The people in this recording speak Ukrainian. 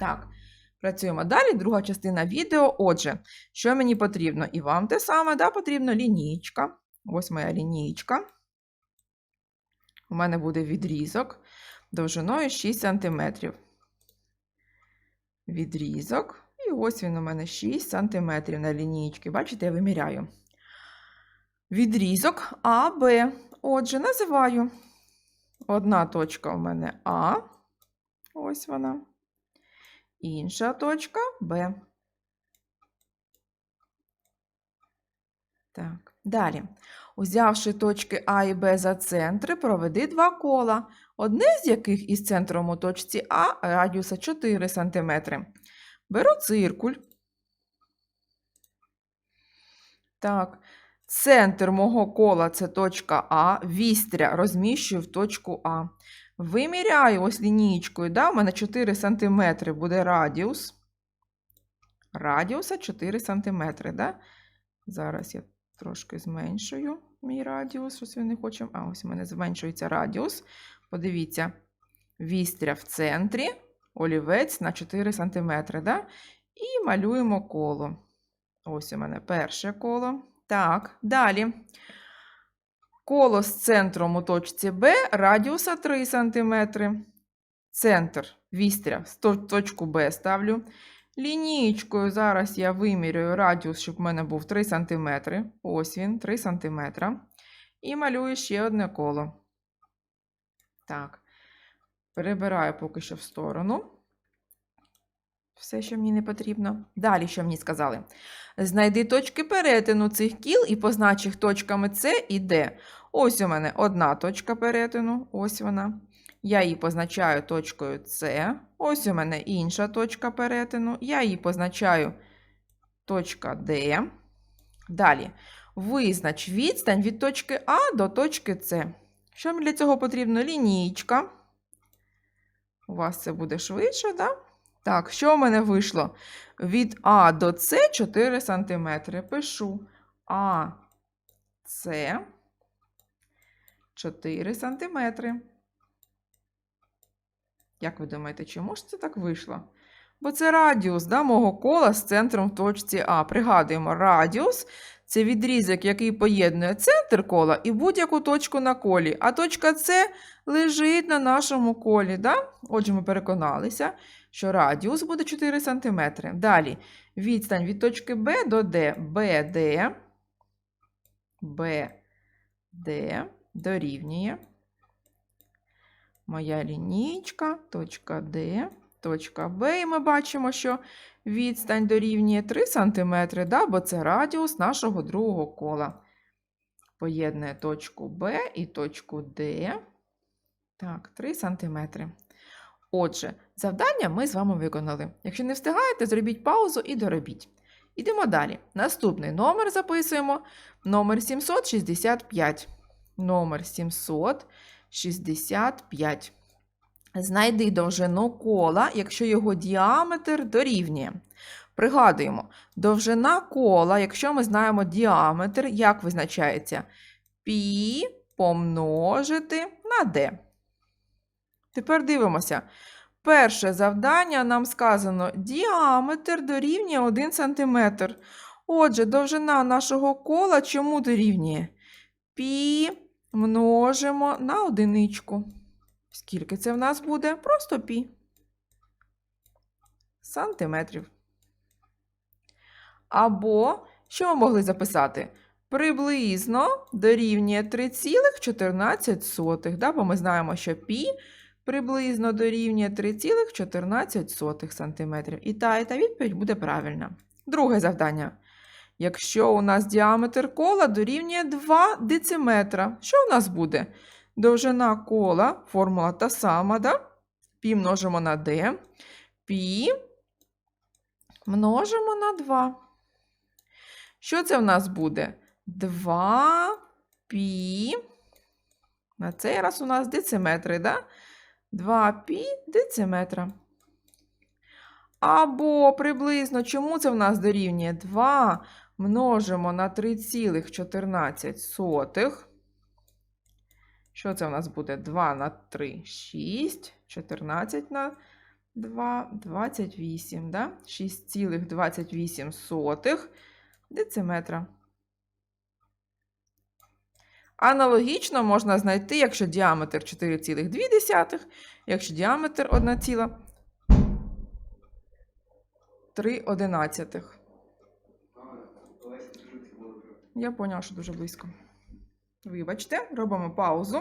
Так, працюємо далі. Друга частина відео. Отже, що мені потрібно? І вам те саме, да, потрібно лінійка. Ось моя лінійка. У мене буде відрізок довжиною 6 см. Відрізок. І ось він у мене 6 см на лінійці. Бачите, я виміряю. Відрізок АБ. Отже, називаю. Одна точка у мене А. Ось вона. Інша точка Б. Так, далі. Узявши точки А і Б за центри, проведи два кола, одне з яких із центром у точці А радіуса 4 см. Беру циркуль. Так, центр мого кола це точка А, вістря розміщую в точку А. Виміряю ось лінієчкою, да, у мене 4 см буде радіус. Радіуса 4 см, да? Зараз я трошки зменшую мій радіус, щось він не хоче. А, ось у мене зменшується радіус. Подивіться, вістря в центрі, олівець на 4 см, да? І малюємо коло. Ось у мене перше коло. Так, далі. Коло з центром у точці Б радіуса 3 см. Центр вістря точку Б ставлю. Лінієчкою зараз я вимірюю радіус, щоб в мене був 3 см. Ось він, 3 см. І малюю ще одне коло. Так. Перебираю поки що в сторону. Все, що мені не потрібно. Далі, що мені сказали? Знайди точки перетину цих кіл і познач точками С і Д. Ось у мене одна точка перетину, ось вона. Я її позначаю точкою С. Ось у мене інша точка перетину. Я її позначаю точка Д. Далі. Визнач відстань від точки А до точки С. Що для цього потрібно? Лінійка. У вас це буде швидше, да? Так, що в мене вийшло? Від А до С 4 см. Пишу А, С 4 см. Як ви думаєте, чому ж це так вийшло? Бо це радіус да, мого кола з центром в точці А. Пригадуємо, радіус це відрізок, який поєднує центр кола і будь-яку точку на колі. А точка С лежить на нашому колі. Да? Отже, ми переконалися, що радіус буде 4 см. Далі відстань від точки Б до Д. БД. БД дорівнює. Моя лінійка, точка Д, точка Б. І ми бачимо, що відстань дорівнює 3 см, да? бо це радіус нашого другого кола. Поєднує точку Б і точку Д. Так, 3 см. Отже, завдання ми з вами виконали. Якщо не встигаєте, зробіть паузу і доробіть. Ідемо далі. Наступний номер записуємо. Номер 765. Номер 765. Знайди довжину кола, якщо його діаметр дорівнює. Пригадуємо, довжина кола, якщо ми знаємо діаметр, як визначається? Пі помножити на d. Тепер дивимося. Перше завдання нам сказано діаметр дорівнює 1 см. Отже, довжина нашого кола чому дорівнює? Пі множимо на одиничку. Скільки це в нас буде? Просто пі. Сантиметрів. Або, що ми могли записати? Приблизно дорівнює 3,14, да? бо ми знаємо, що пі приблизно дорівнює 3,14 см. І та, і та відповідь буде правильна. Друге завдання. Якщо у нас діаметр кола дорівнює 2 дециметра, що у нас буде? Довжина кола, формула та сама, да? Пі множимо на d. Пі множимо на 2. Що це в нас буде? 2 пі. На цей раз у нас дециметри, да? 2 пі дециметра. Або приблизно, чому це в нас дорівнює? 2 множимо на 3,14. Що це у нас буде? 2 на 3, 6, 14 на 2, 28, да? 6,28 дециметра. Аналогічно можна знайти, якщо діаметр 4,2, якщо діаметр 1,3 одинадцятих. Я поняла, що дуже близько. Вибачте, робимо паузу.